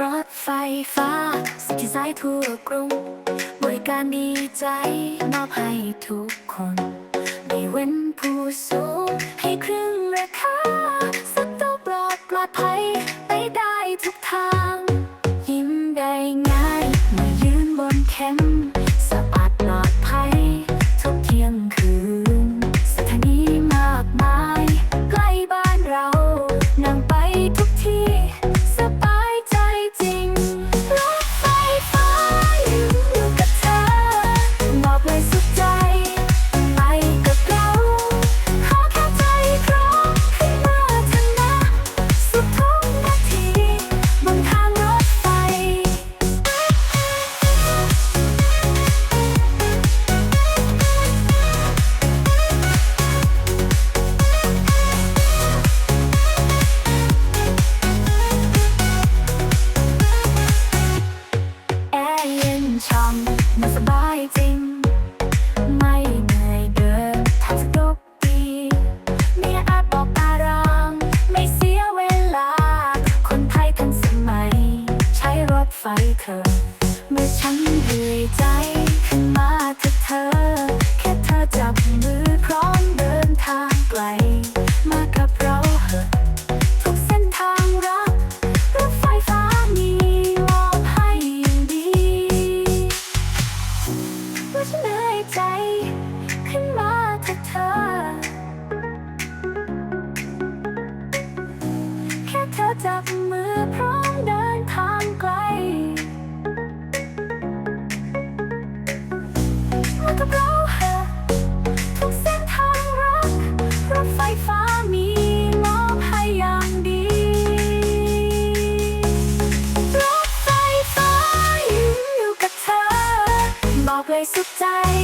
รถไฟฟ้าสิทธิสายทั่วกรุงบริการดีใจมอบให้ทุกคน ไม่เว้นผู้สูงให้ครึ่งราคาสักตัวปลอดปลอดภัยไปได้ทุกทาง ยิ้มได้ง่ายเมื่อยืนบนเข็ม ช่ำมันสบายจริง ไม่เหนื่อยเดินทางสะดวกดีมีอาจบอกตารางไม่เสียเวลา คนไทยทันสมัย ใช้รถไฟเถอะเมื่อฉันเหนื่อยใจขึ้นมาเถอะเธอ แค่เธอจับมือพร้อมเดินทางไกล ว่าฉันเหนื่อยใจ ขึ้นมาเถอะเธอ แค่เธอจับมือพร้อม สุดใจไปกับเรา